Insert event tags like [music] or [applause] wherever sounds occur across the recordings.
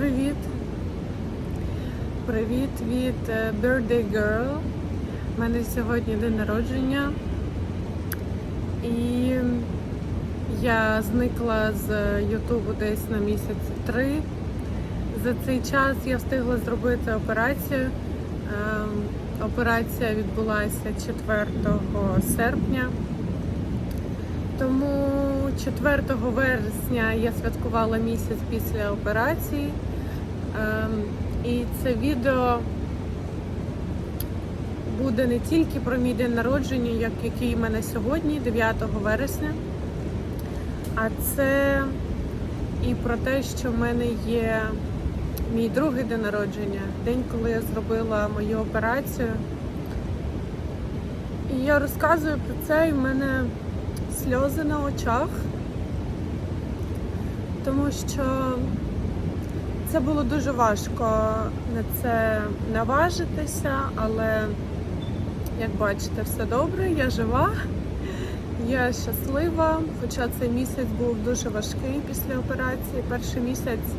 привіт! Привіт від е, Birthday Girl. У мене сьогодні день народження. І я зникла з Ютубу десь на місяць три. За цей час я встигла зробити операцію. Ем, Операція відбулася 4 серпня. Тому 4 вересня я святкувала місяць після операції. Ем, І це відео буде не тільки про мій день народження, як який в мене сьогодні, 9 вересня, а це і про те, що в мене є мій другий день народження, день, коли я зробила мою операцію. І я розказую про це, і в мене сльози на очах, тому що це було дуже важко на це наважитися, але як бачите, все добре, я жива, я щаслива, хоча цей місяць був дуже важкий після операції. Перший місяць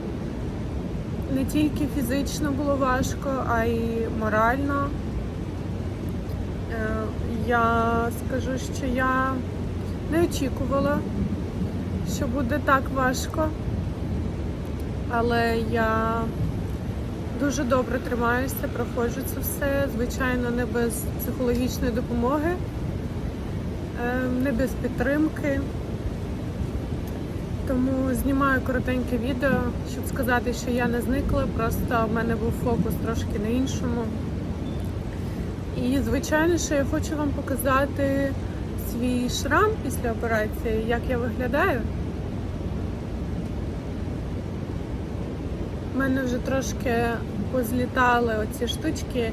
не тільки фізично було важко, а й морально. Е, Я скажу, що я не очікувала, що буде так важко, але я дуже добре тримаюся, проходжу це все, звичайно, не без психологічної допомоги, е, не без підтримки. Тому знімаю коротеньке відео, щоб сказати, що я не зникла, просто в мене був фокус трошки на іншому. І, звичайно, що я хочу вам показати свій шрам після операції, як я виглядаю. Мене вже трошки позлітали оці штучки,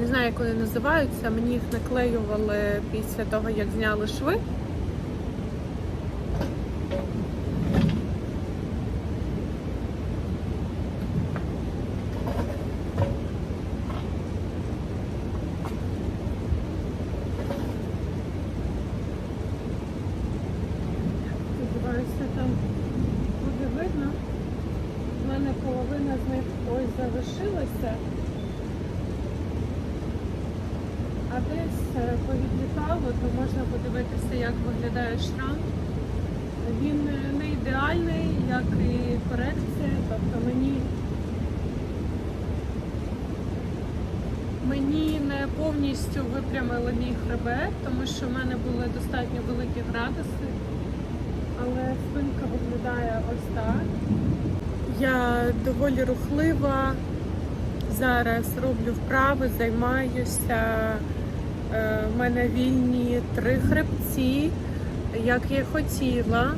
не знаю, як вони називаються. Мені їх наклеювали після того, як зняли шви. Сподіваюся, там буде видно. У мене половина з них ось залишилася, а десь е, повідлітало, то можна подивитися, як виглядає шрам. Він е, не ідеальний, як і корекція, тобто мені Мені не повністю випрямили мій хребет, тому що в мене були достатньо великі градуси, але спинка виглядає ось так. Я доволі рухлива. Зараз роблю вправи, займаюся. Е, В мене вільні три хребці, як я хотіла.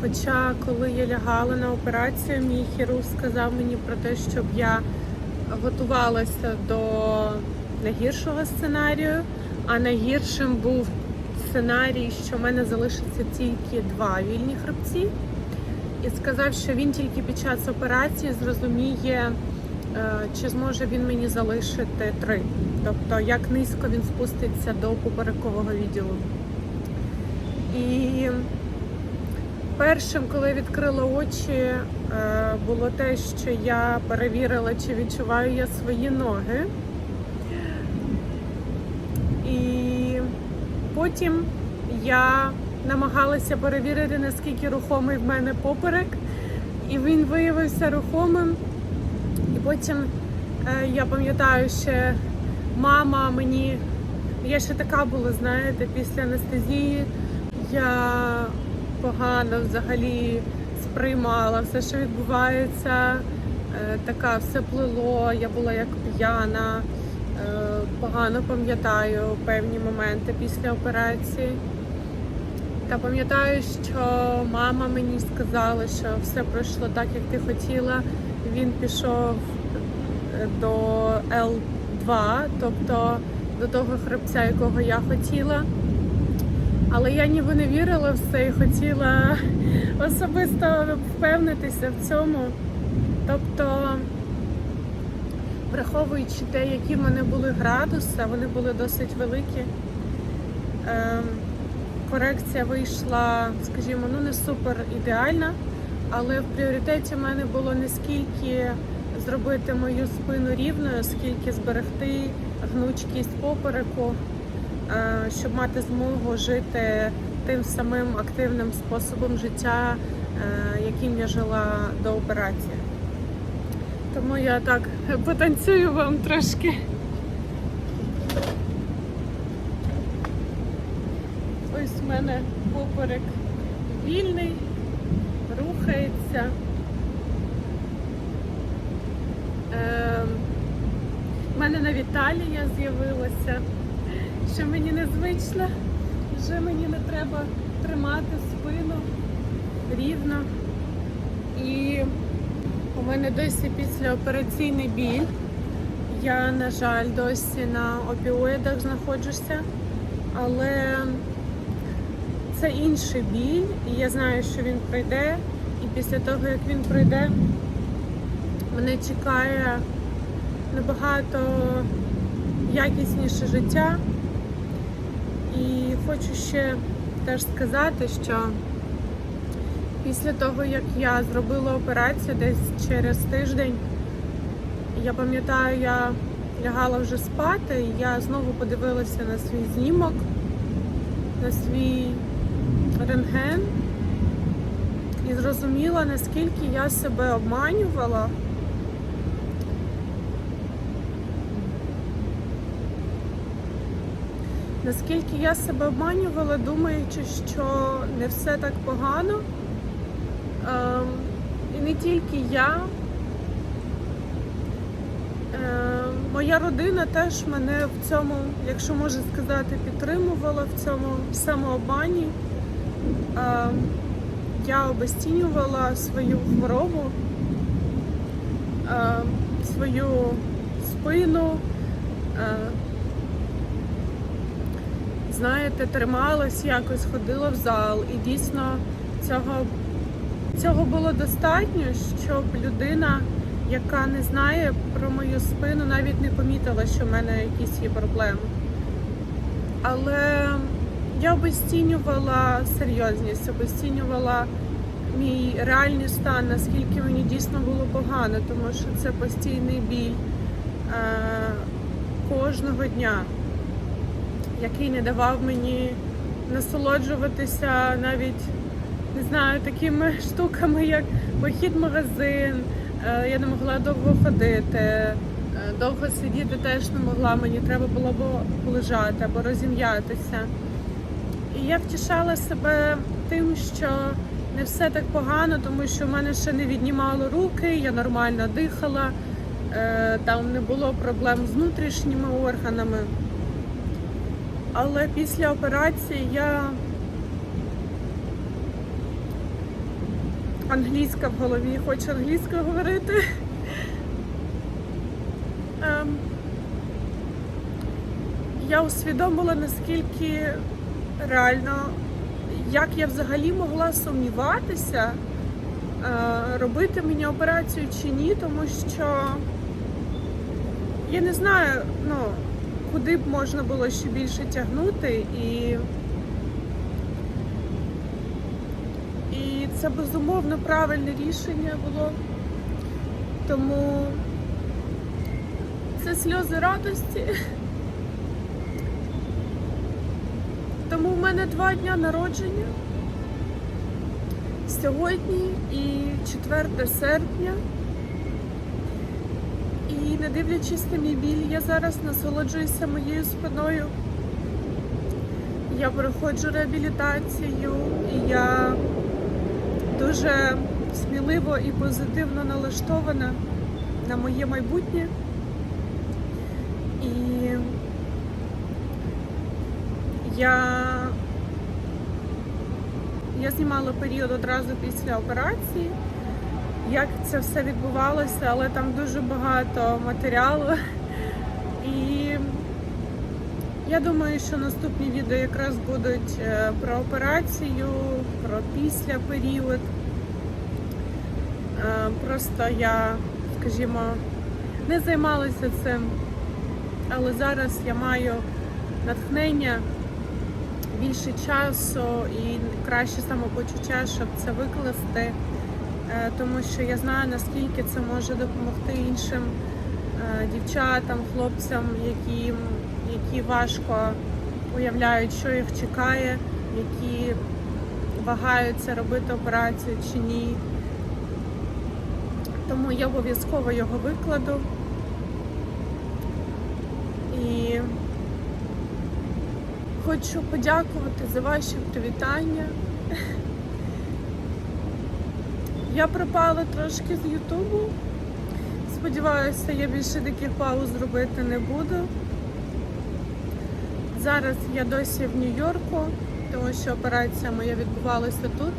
Хоча, коли я лягала на операцію, мій хірург сказав мені про те, щоб я готувалася до найгіршого сценарію, а найгіршим був сценарій, що в мене залишиться тільки два вільні хребці. І сказав, що він тільки під час операції зрозуміє, е, чи зможе він мені залишити три. Тобто, як низько він спуститься до поперекового відділу. І першим, коли відкрила очі, е, було те, що я перевірила, чи відчуваю я свої ноги. І потім я намагалася перевірити, наскільки рухомий в мене поперек, і він виявився рухомим. І потім е, я пам'ятаю, ще мама мені, я ще така була, знаєте, після анестезії я погано взагалі сприймала все, що відбувається. Е, Така все плило, я була як п'яна, е, погано пам'ятаю певні моменти після операції. Та пам'ятаю, що мама мені сказала, що все пройшло так, як ти хотіла. Він пішов е, до Л2, тобто до того хребця, якого я хотіла. Але я ніби не вірила в це і хотіла особисто впевнитися в цьому. Тобто, враховуючи те, які в мене були градуси, вони були досить великі. Ем, корекція вийшла, скажімо, ну не супер ідеальна, Але в пріоритеті в мене було не скільки зробити мою спину рівною, скільки зберегти гнучкість попереку, щоб мати змогу жити тим самим активним способом життя, е, яким я жила до операції. Тому я так потанцюю вам трошки. Ось в мене поперек вільний, рухається. Ем, У мене навіть талія з'явилася, що мені незвично, вже мені не треба тримати спину рівно. І у мене досі післяопераційний біль. Я, на жаль, досі на опіоїдах знаходжуся, але це інший біль, і я знаю, що він пройде. І після того, як він пройде, мене чекає набагато якісніше життя. І хочу ще теж сказати, що після того, як я зробила операцію десь через тиждень, я пам'ятаю, я лягала вже спати, і я знову подивилася на свій знімок, на свій рентген і зрозуміла, наскільки я себе обманювала. Наскільки я себе обманювала, думаючи, що не все так погано. Ем, і не тільки я. Ем, моя родина теж мене в цьому, якщо можна сказати, підтримувала в цьому самообмані. Ем, я обесцінювала свою хворобу, ем, свою спину. Е, знаєте, трималась якось, ходила в зал, і дійсно цього, цього було достатньо, щоб людина, яка не знає про мою спину, навіть не помітила, що в мене якісь є проблеми. Але я обесцінювала серйозність, обесцінювала мій реальний стан, наскільки мені дійсно було погано, тому що це постійний біль е- кожного дня який не давав мені насолоджуватися навіть не знаю, такими [laughs] штуками, як похід в магазин. Е, Я не могла довго ходити, е, довго сидіти теж не могла. Мені треба було або полежати, або розім'ятися. І я втішала себе тим, що не все так погано, тому що в мене ще не віднімало руки, я нормально дихала, е, там не було проблем з внутрішніми органами. Але після операції я англійська в голові, хочу англійською говорити. Ем, я усвідомила, наскільки реально, як я взагалі могла сумніватися, е, робити мені операцію чи ні, тому що я не знаю, ну куди б можна було ще більше тягнути і. І це безумовно правильне рішення було. Тому це сльози радості. Тому в мене два дня народження. Сьогодні і 4 серпня. І не дивлячись на мій біль, я зараз насолоджуюся моєю спиною. Я проходжу реабілітацію і я дуже сміливо і позитивно налаштована на моє майбутнє. І я, я знімала період одразу після операції як це все відбувалося, але там дуже багато матеріалу. І я думаю, що наступні відео якраз будуть е, про операцію, про після період. Е, просто я, скажімо, не займалася цим, але зараз я маю натхнення більше часу і краще самопочуття, щоб це викласти. Е, тому що я знаю, наскільки це може допомогти іншим е, дівчатам, хлопцям, які, які важко уявляють, що їх чекає, які вагаються робити операцію чи ні. Тому я обов'язково його викладу. І хочу подякувати за ваші привітання. Я пропала трошки з Ютубу. Сподіваюся, я більше таких пауз робити не буду. Зараз я досі в Нью-Йорку, тому що операція моя відбувалася тут.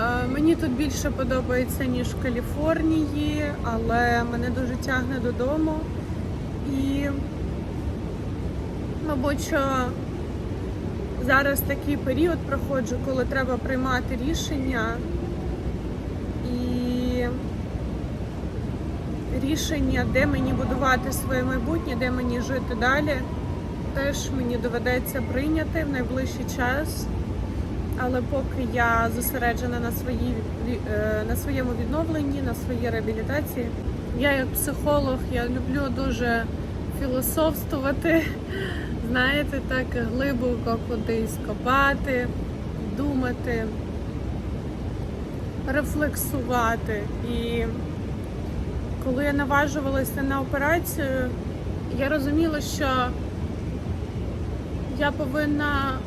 Е, Мені тут більше подобається, ніж в Каліфорнії, але мене дуже тягне додому. І, мабуть, що зараз такий період проходжу, коли треба приймати рішення. І рішення, де мені будувати своє майбутнє, де мені жити далі, теж мені доведеться прийняти в найближчий час. Але поки я зосереджена на, своїй, е, на своєму відновленні, на своїй реабілітації, я як психолог, я люблю дуже філософствувати, [laughs] знаєте, так глибоко кудись копати, думати, рефлексувати. І коли я наважувалася на операцію, я розуміла, що я повинна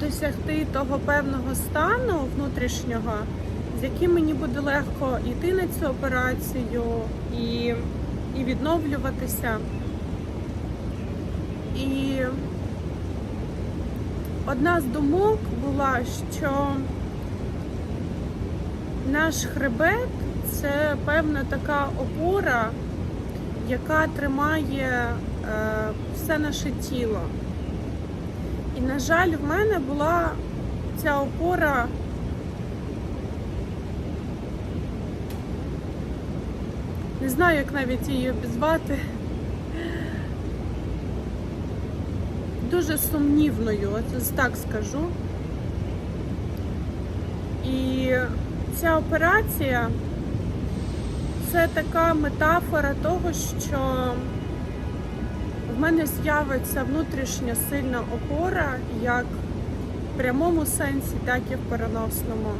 досягти того певного стану внутрішнього, з яким мені буде легко йти на цю операцію і, і відновлюватися. І одна з думок була, що наш хребет це певна така опора, яка тримає е, все наше тіло. І, на жаль, в мене була ця опора. Не знаю, як навіть її обізвати. Дуже сумнівною, ось так скажу. І ця операція це така метафора того, що в мене з'явиться внутрішня сильна опора як в прямому сенсі, так і в переносному.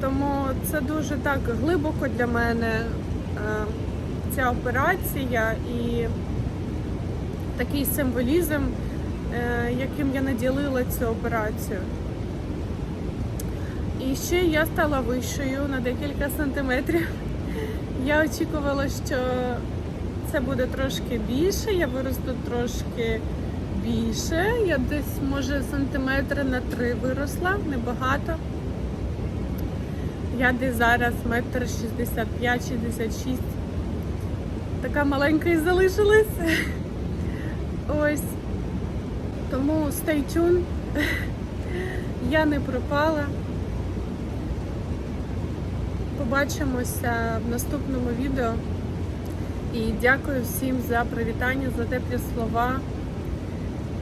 Тому це дуже так глибоко для мене е, ця операція і такий символізм, е, яким я наділила цю операцію. І ще я стала вищою на декілька сантиметрів. Я очікувала, що це буде трошки більше, я виросту трошки більше. Я десь, може, сантиметри на три виросла, небагато. Я десь зараз метр 65-66. Така маленька і залишилась. Ось. Тому stay tuned. Я не пропала. Побачимося в наступному відео. І дякую всім за привітання, за теплі слова.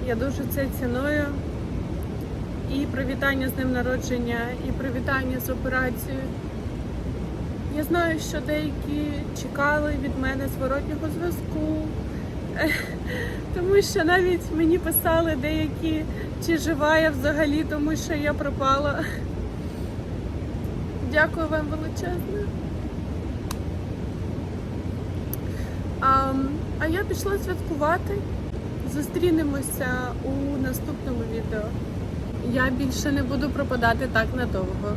Я дуже це ціную. І привітання з днем народження, і привітання з операцією. Я знаю, що деякі чекали від мене зворотнього зв'язку. [laughs] Тому що навіть мені писали деякі, чи жива я взагалі, тому що я пропала. Дякую вам величезне. А, а я пішла святкувати. Зустрінемося у наступному відео. Я більше не буду пропадати так надовго.